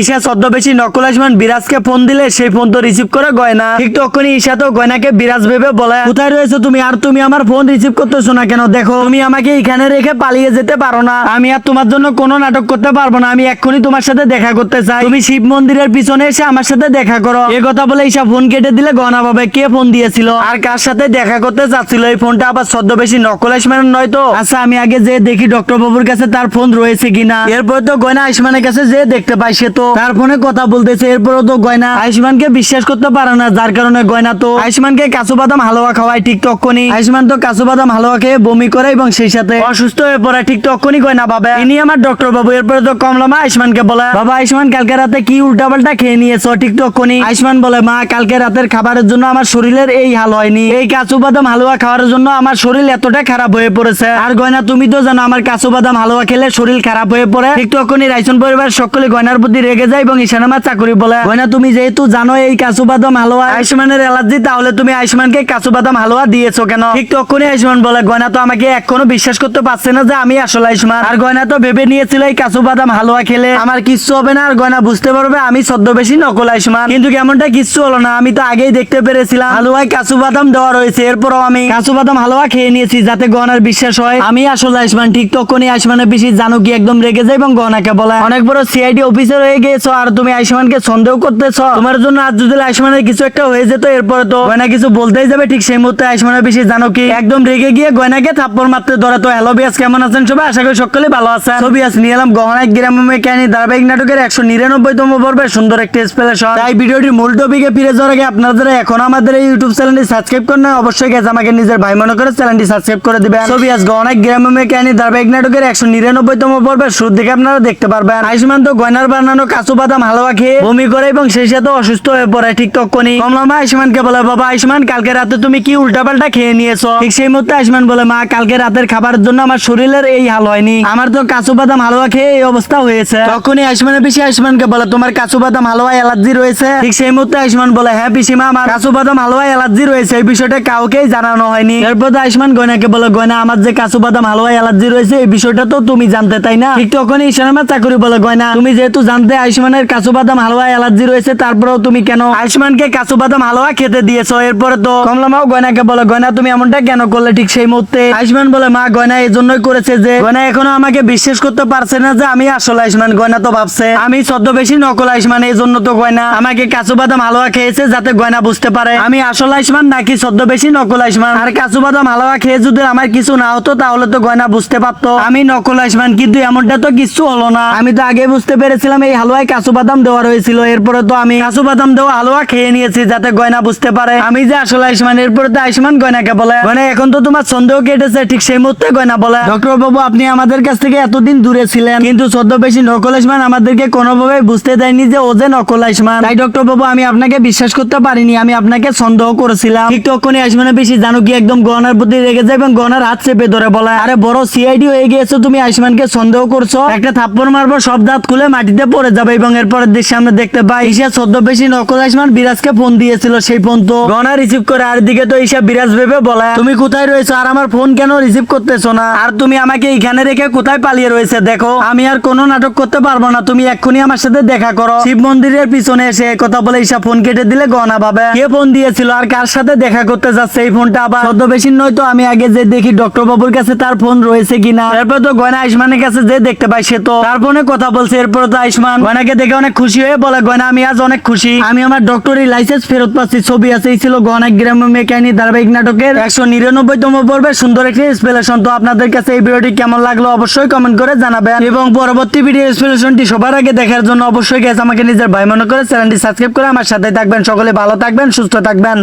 ঈশা ছদ্মবেশী নকল আসমান বিরাজকে ফোন দিলে সেই ফোন তো রিসিভ করে গয়না। ঠিক তখনই ঈশা তো গয়নাকে বিরাজ ভেবে বলে, কোথায় রয়েছে তুমি? আর তুমি আমার ফোন রিসিভ করতেছো না কেন? দেখো, তুমি আমাকে এখানে রেখে পালিয়ে যেতে পারো না। আমি আর তোমার জন্য কোনো নাটক করতে পারব না। আমি এক্ষুনি তোমার সাথে দেখা করতে চাই। তুমি শিব মন্দিরের পিছনে এসে আমার সাথে দেখা করো। এ কথা বলে ঈশা ফোন কেটে দিলে গহনা ভাবে কে ফোন দিয়েছিল? আর কার সাথে দেখা করতে চাচ্ছিল? এই ফোনটা আবার ছদ্মবেশী নকল আসমানের নয় তো? আচ্ছা আমি আগে যে দেখি ডক্টর বাবুর কাছে তার ফোন রয়েছে কিনা। এরপর তো গয়না আয়ুষ্মানের কাছে যে দেখতে পাই, সে তো তার ফোনে কথা বলতেছে, এরপরও তো গয়না আয়ুষ্মানকে বিশ্বাস করতে পারে না, যার কারণে গয়না তো। আয়ুষ্মানকে কাঁচু বাদাম হালুয়া খাওয়ায় ঠিক তক্ষণি আয়ুষ্মান তো কাঁচু বাদাম হালুয়া খেয়ে বমি করে এবং সেই সাথে অসুস্থ হয়ে পড়ে ঠিক তক্ষণি গয়না ভাবে। ইনি আমার ডক্টর বাবু, এরপরে তো কমলামা আয়ুষ্মানকে বলে, বাবা আয়ুষ্মান, কালকে রাতে কি উল্টা পাল্টা খেয়ে নিয়েছো ঠিক তক্ষণি আয়ুষ্মান বলে, মা, কালকে রাতের খাবারের জন্য আমার শরীরের এই হাল হয়নি। এই কাঁচু বাদাম হালুয়া খাওয়ার জন্য আমার শরীর এতটা খারাপ হয়ে পড়েছে। আর গয়না তুমি তো জানো, আমার কাঁচু বাদাম হালুয়া খেলে শরীর খারাপ হয়ে পড়ে। ঠিক তখনই রাইসন পরিবার সকলে গয়নার প্রতি রেগে যায় এবং ঈশানামা চাকরি বলে। গয়না তুমি যেহেতু জানো এই কাঁচু বাদাম হালুয়া, আয়ুষ্মানের অ্যালার্জি, তাহলে তুমি আয়ুষ্মানকে কাঁচু বাদাম হালুয়া দিয়েছ কেন? ঠিক তখনই আয়ুষ্মান বলে, গয়না তো আমাকে এখনও বিশ্বাস করতে পারছে না যে আমি আসলে আয়ুষ্মান। আর গয়না তো ভেবে নিয়েছিল এই কাঁচু বাদাম হালুয়া খেলে। আমার কিচ্ছু হবে না, আর গয়না বুঝতে পারবে আমি ছদ্মবেশী নকল আয়ুষ্মান। কিন্তু কেমনটা কিচ্ছু হলো না, আমি তো আগেই দেখতে পেরেছিলাম। হালুয়ায় কাঁচু বাদাম দেওয়া রয়েছে, এরপরও আমি কাঁচু বাদাম হালুয়া খেয়ে নিয়েছি যাতে গহনার বিশ্বাস হয়। আমি আসলে আয়ুষ্মান, ঠিক তখনই আয়ুষ্মানের বেশি জানো কি একদম রেগে যায় এবং গহনাকে বলে। অনেক বড় সিআইডি অফিসার হয়ে গেছো আর তুমি আয়ুষ্মানকে সন্দেহ করতেছ? তোমার জন্য আজ যদি আয়ুষ্মানের কিছু একটা হয়ে যেত, এরপরে তো গয়না কিছু বলতেই যাবে, ঠিক সেই মুহূর্তে আয়ুষ্মানের বেশি জানো কি? একদম রেগে গিয়ে গয়নাকে থাপ্পড় মারতে ধরে। তো হ্যালো বিয়াস কেমন আছেন সবাই? আশা করি সকলে ভালো আছেন। ছবি আস নিয়ে এলাম গহনা গ্রামে কাহিনী ধারাবাহিক নাটকের একশো নিরানব্বই তম পর্বে সুন্দর একটি স্পেলেশন তাই ভিডিওটির মূল টপিকে ফিরে যাওয়ার আগে আপনারা যারা এখন আমাদের এই ইউটিউব চ্যানেলটি সাবস্ক্রাইব করেন অবশ্যই গেছে আমাকে নিজের ভাই মনে করে চ্যানেলটি সাবস্ক্রাইব করে দিবেন। ছবি আজ গহনা গ্রামে কাহিনী ধারাবাহিক নাটকের একশো নিরানব্বই তম পর্বের শুরু থেকে আপনারা দেখতে পারবেন। আয়ুষ্মান তো গয়নার বানানো কাঁচু বাদাম হালুয়া খেয়ে বমি করে এবং সেই সাথে অসুস্থ হয়ে পড়ে। ঠিক তখনই কমলামা আয়ুষ্মানকে বলে, বাবা আয়ুষ্মান, কালকে রাতে তুমি কি উল্টাপাল্টা খেয়ে নিয়েছো? ঠিক সেই মুহূর্তে আয়ুষ্মান বলে, মা, কালকে রাতের খাবারের জন্য আমার শরীরের এই হাল হয়নি। আমার তো কাঁচু বাদাম হালুয়া খেয়ে এই অবস্থা হয়েছে। তখনই আয়ুষ্মানের বেশি আয়ুষ্মানকে বলে, তোমার কাঁচু বাদাম হালুয়া অ্যালার্জি রয়েছে? ঠিক সেই মুহূর্তে আয়ুষ্মান বলে হ্যাঁ পিসিমা, আমার কাঁচু বাদাম হালুয়া অ্যালার্জি রয়েছে। এই বিষয়টা কাউকেই জানানো হয়নি। এরপর আয়ুষ্মান গয়নাকে বলে, গয়না, আমার যে কাঁচু বাদাম হালুয়া অ্যালার্জি রয়েছে, এই বিষয়টা তো তুমি জানতে, তাই না? ঠিক তখনই ঈশানামা চাকরি বলে, গয়না, তুমি যেহেতু জানতে আয়ুষ্মানের কাঁচু বাদাম হালুয়া অ্যালার্জি রয়েছে, তারপরেও তুমি কেন আয়ুষ্মানকে কাঁচু বাদাম হালুয়া খেতে দিয়েছ? এরপরে তো কমলামাও গয়নাকে বলে, গয়না তুমি এমনটা কেন করলে? ঠিক সেই মুহূর্তে আয়ুষ্মান বলে, মা, গয়না এই জন্যই করেছে যে, গয়না এখনও আমাকে বিশ্বাস করতে পারছে না যে আমি আসলে আয়ুষ্মান, গয়না তো ভাবছে। আমি ছদ্মবেশী নকল আয়ুষ্মান এই জন্য তো গয়না আমাকে কাঁচু বাদাম হালুয়া খেয়েছে যাতে গয়না বুঝতে পারে। আমি আসল আয়ুষ্মান নাকি ছদ্মবেশী নকল আয়ুষ্মান? আর কাঁচু বাদাম হালুয়া খেয়ে যদি আমার কিছু না হতো, তাহলে তো গয়না বুঝতে পারতো। আমি নকল আয়ুষ্মান, কিন্তু এমনটা তো কিছু হলো না। আমি তো আগে বুঝতে পেরেছিলাম এই হালুয়ায় কাঁচু বাদাম দেওয়া রয়েছিল। এরপরে তো আমি কাঁচু বাদাম দেওয়া হালুয়া খেয়ে নিয়েছি যাতে গয়না বুঝতে পারে। আমি যে আসলে আয়ুষ্মান, এরপরে তো আয়ুষ্মান গয়নাকে বলে। গয়না এখন তো তোমার সন্দেহ কেটেছে, ঠিক সেই মুহূর্তে গয়না বলে। ডক্টর বাবু, আপনি আমাদের কাছ থেকে এতদিন দূরে ছিলেন, কিন্তু ছদ্মবেশী নকল আয়ুষ্মান আমাদেরকে কোনোভাবে বুঝতে দেয়নি যে ও যে নকল আয়ুষ্মান। তাই ডক্টর বাবু, আমি আপনাকে বিশ্বাস করতে পারিনি, আমি আপনাকে সন্দেহ করেছিলাম। ঠিক তখনই আয়ুষ্মানের বেশি জানো কি একদম গহনার প্রতি রেগে যায় এবং গহনার হাত চেপে ধরে বলে, আরে বড় সিআইডি হয়ে গিয়েছো, তুমি আয়ুষ্মানকে সন্দেহ করছ? একটা থাপ্পড় মারবো, সব দাঁত খুলে মাটিতে পড়ে যাবে এবং এরপরের দিক সামনে দেখতে পাই, ঈশা ছদ্মবেশী নকল আয়ুষ্মান বিরাজকে ফোন দিয়েছিল। সেই ফোন তো গহনা রিসিভ করে আর দিকে তো ঈশা বিরাজ ভেবে বলে, তুমি কোথায় রয়েছো? আর আমার ফোন কেন রিসিভ করতেছো না? আর তুমি আমাকে এখানে রেখে কোথায় পালিয়ে রয়েছে? দেখো, আমি আর নাটক করতে পারব না। তুমি এক্ষুনি আমার সাথে দেখা করো। শিব মন্দিরের পিছনে এসে কথা বলে ঈশা ফোন কেটে দিলে গহনা ভাবে কে ফোন দিয়েছিল? আর কার সাথে দেখা করতে যাচ্ছে? এই ফোনটা আবার ছদ্মবেশী নয় তো, আমি আগে যে দেখি ডক্টর বাবুর কাছে তার ফোন রয়েছে কিনা। এরপর তো গয়না আয়ুষ্মানের কাছে যে দেখতে পাই সে তো। তার ফোনে কথা বলছে, এরপর তো আয়ুষ্মান গয়নাকে দেখে অনেক খুশি হয়ে বলে, গয়না, আমি আজ অনেক খুশি। আমি আমার ডক্টরি লাইসেন্স ফেরত পাচ্ছি। ছবি আছে, এই ছিল গহনা গ্রাম মেকানি ধারাবাহিক নাটকের একশো নিরানব্বই তম পর্বে সুন্দর একটি ইন্সপিরেশন তো আপনাদের কাছে এই ভিডিওটি কেমন লাগল অবশ্যই কমেন্ট করে জানাবেন। এবং পরবর্তী ভিডিও ইন্সপিরেশনটি সবার আগে দেখার জন্য অবশ্যই গেছে আমাকে নিজের ভাই মনে করে চ্যানেলটি সাবস্ক্রাইব করে আমার সাথে থাকবেন। সকলে ভালো থাকবেন, সুস্থ থাকবেন।